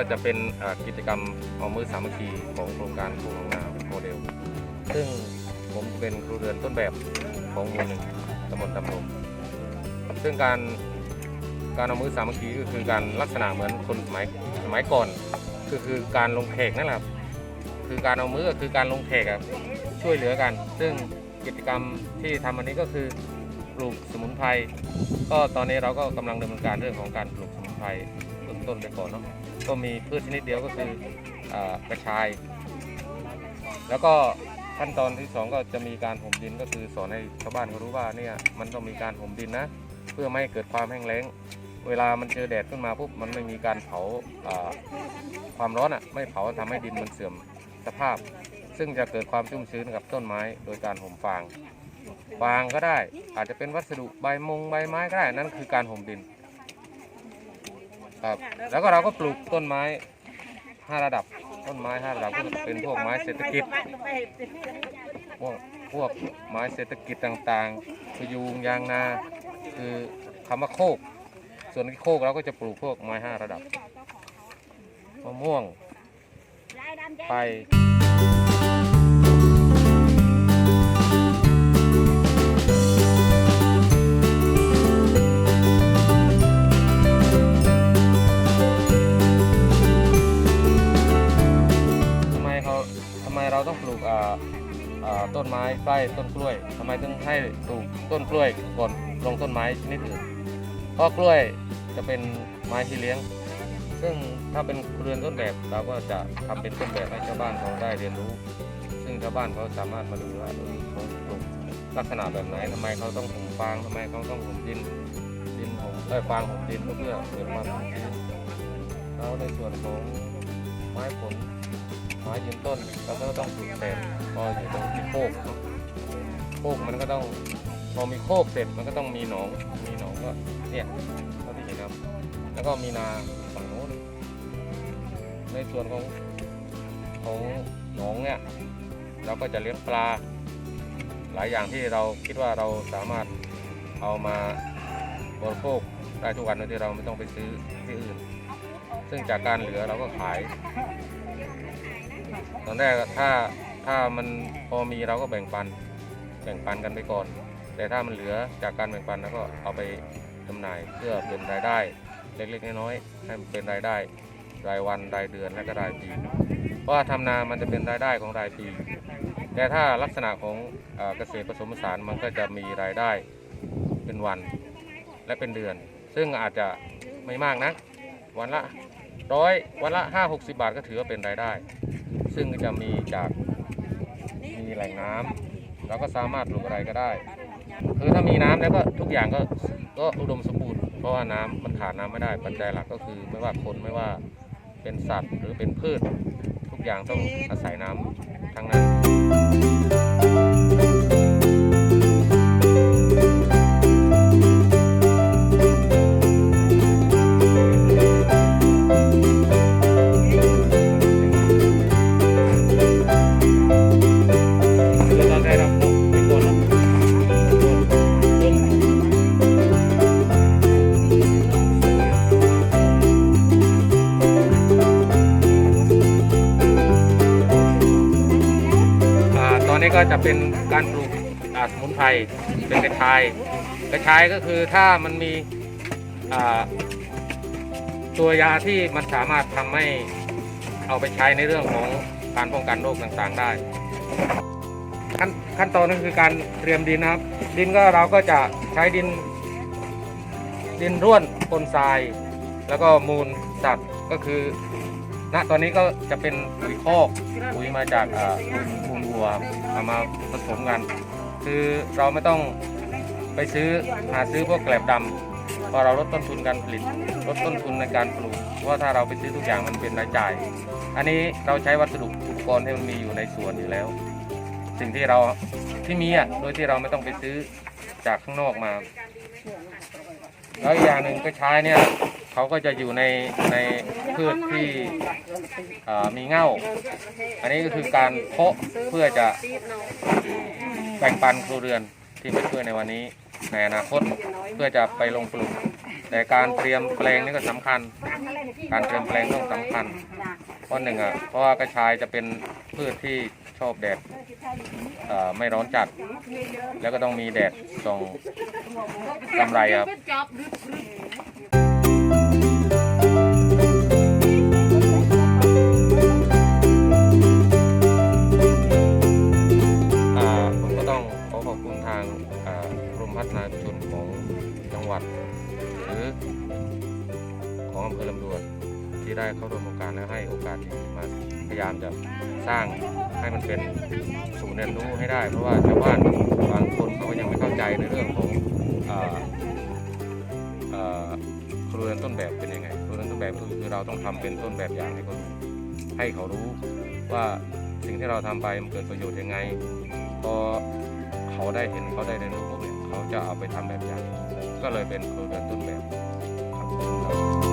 ก็จะเป็นกิจกรรมเอามือสามัคคีของโครงการผู้ของนาโมเดล ซึ่งผมเป็นครูเรือนต้นแบบของหมู่หนึ่งตำบลตำรมซึ่งการการเอามือสามัคคีก็คือการลักษณะเหมือนคนสมัยสมัยก่อนก็คือการลงแขกนั่นแหละคือการเอามือก็คือการลงแขกครับช่วยเหลือกัน ซึ่งกิจกรรมที่ทำอันนี้ก็คือปลูกสมุนไพรก็ตอนนี้เราก็กำลังดำเนินการเรื่องของการปลูกสมุนไพรต้นต้นไปก่อนเนาะ ก็มีพืชชนิดเดียวก็คืออกระชาย แล้วก็ขั้นตอนที่สองก็จะมีการห่มดินก็คือสอนให้ชาวบ้านเขารู้ว่าเนี่ยมันต้องมีการห่มดินนะ เพื่อไม่ให้เกิดความแห้งแล้ง เวลามันเจอแดดขึ้นมาปุ๊บมันไม่มีการเผาาความร้อนอะไม่เผาทำให้ดินมันเสื่อมสภาพ ซึ่งจะเกิดความชุ่มชื้นกับต้นไม้ โดยการห่มฟาง ฟางก็ได้อาจจะเป็นวัสดุใบมงใบไม้ก็ได้นั่นคือการห่มดิน ครับ แล้วก็เราก็ปลูกต้นไม้ห้าระดับ ต้นไม้ห้าระดับก็เป็นพวกไม้เศรษฐกิจ พวกพวกไม้เศรษฐกิจต่างๆพยุงยางนา คือคำว่าโคก ส่วนที่โคกเราก็จะปลูกพวกไม้ห้าระดับ มะม่วง ไป ทำไมเราต้องปลูกต้นไม้ใกล้ต้นกล้วยทำไมต้องให้ปลูกต้นกล้วยก่อนลงต้นไม้ชนิดอื่นเพราะกล้วยจะเป็นไม้ที่เลี้ยง ซึ่งถ้าเป็นเรือนต้นแบบเราก็จะทำเป็นต้นแบบให้ชาวบ้านเขาได้เรียนรู้ ซึ่งชาวบ้านเขาสามารถมาดูว่าเออขาปลูกลักษณะแบบไหนทำไมเขาต้องห่มฟางทำไมเขาต้องห่มดินดินห่มเอ้ยฟางห่มดินเพื่อเกิดความชื้นแล้วในส่วนของไม้ผล ม้ยืนต้นเราก็ต้องปลูกแทนพออยู่ตรงที่โคกโคกมันก็ต้องพอมีโคกเสร็จมันก็ต้องมีหนอง มีหนองก็เนี่ยเท่าที่เห็นครับ แล้วก็มีนาฝั่งโน้นในส่วนของของหนองเนี่ยเราก็จะเลี้ยงปลา หลายอย่างที่เราคิดว่าเราสามารถเอามาบริโภคได้ทุกวันโดยที่เราไม่ต้องไปซื้อที่อื่น ซึ่งจากการเหลือเราก็ขาย ตอนแรกถ้าถ้ามันพอมีเราก็แบ่งปัน แบ่งปันกันไปก่อน แต่ถ้ามันเหลือจากการแบ่งปันแล้วก็เอาไปจำหน่ายเพื่อเป็นรายได้ เล็กๆน้อยๆให้มันเป็นรายได้ รายวันรายเดือนและก็รายปี เพราะว่าทำนามันจะเป็นรายได้ของรายปี แต่ถ้าลักษณะของเอ่อเกษตรผสมผสานมันก็จะมีรายได้เป็นวันและเป็นเดือน ซึ่งอาจจะไม่มากนักวันละร้อยวันละห้าหกสิบาทก็ถือว่าเป็นรายได้ ซึ่งก็จะมีจากมีแหล่งน้ำเราก็สามารถปลูกอะไรก็ได้ คือถ้ามีน้ำแล้วก็ทุกอย่างก็ก็อุดมสมบูรณ์เพราะว่าน้ำมันขาดน้ำไม่ได้ปัจจัยหลักก็คือ ไม่ว่าคนไม่ว่าเป็นสัตว์หรือเป็นพืช ทุกอย่างต้องอาศัยน้ำทั้งนั้น นี้ก็จะเป็นการปลูกสมุนไพรเป็นกระชายกระชายก็คือถ้ามันมีตัวยาที่มันสามารถทำให้เอาไปใช้ในเรื่องของการป้องกันโรคต่างๆได้ขั้นขั้นตอนก็คือการเตรียมดินนะครับ ดินก็เราก็จะใช้ดิน ดินร่วนปนทราย แล้วก็มูลสัตว์ก็คือ ณตอนนี้ก็จะเป็นปุ๋ยคอกปุ๋ยมาจากอ่ามู ลวัวเอามาผสมกัน คือเราไม่ต้องไปซื้อหาซื้อพวกแกลบดำเพราะเราลดต้นทุนการผลิตลดต้นทุนในการปลูกเพราะถ้าเราไปซื้อทุกอย่างมันเป็นรายจ่าย อันนี้เราใช้วัสดุอุปกรณ์ที่มันมีอยู่ในสวนอยู่แล้ว สิ่งที่เราที่มีอะโดยที่เราไม่ต้องไปซื้อจากข้างนอกมา แล้วอีกอย่างหนึ่งก็ใช้เนี่ยเขาก็จะอยู่ในในพืชที่อ่ามีเง่า อันนี้ก็คือการเพาะเพื่อจะแบ่งปันครัวเรือนที่มาช่วยในวันนี้ ในอนาคตเพื่อจะไปลงปลูกแต่การเตรียมแปลงนี่ก็สำคัญ การเตรียมแปลงต้องสำคัญ เพราะหนึ่งอะเพราะว่ากระชายจะเป็นพืชที่ชอบแดดเอ่อไม่ร้อนจัด แล้วก็ต้องมีแดดส่องกำไรครับ อ่าผมก็ต้องขอขอบคุณทางอ่ากรมพัฒนาชุมชนของจังหวัด หรือของอำเภอลำดวน ที่ได้เข้าร่วมโครงการและให้โอกาสมาพยายามจะสร้างให้มันเป็นศูนย์เรียนรู้ให้ได้ เพราะว่าชาวบ้านบางคนเขาก็ยังไม่เข้าใจในเรื่องของครัวเรือนต้นแบบเป็นยังไงครัวเรือนต้นแบบก็คือเราต้องทำเป็นต้นแบบอย่างให้เขาดูให้เขารู้ว่าสิ่งที่เราทำไปมันเกิดประโยชน์ยังไงพอเขาได้เห็นเขาได้เรียนรู้ปุ๊บเนี่ยเขาจะเอาไปทำแบบอย่าง ก็เลยเป็นครัวเรือนต้นแบบครับ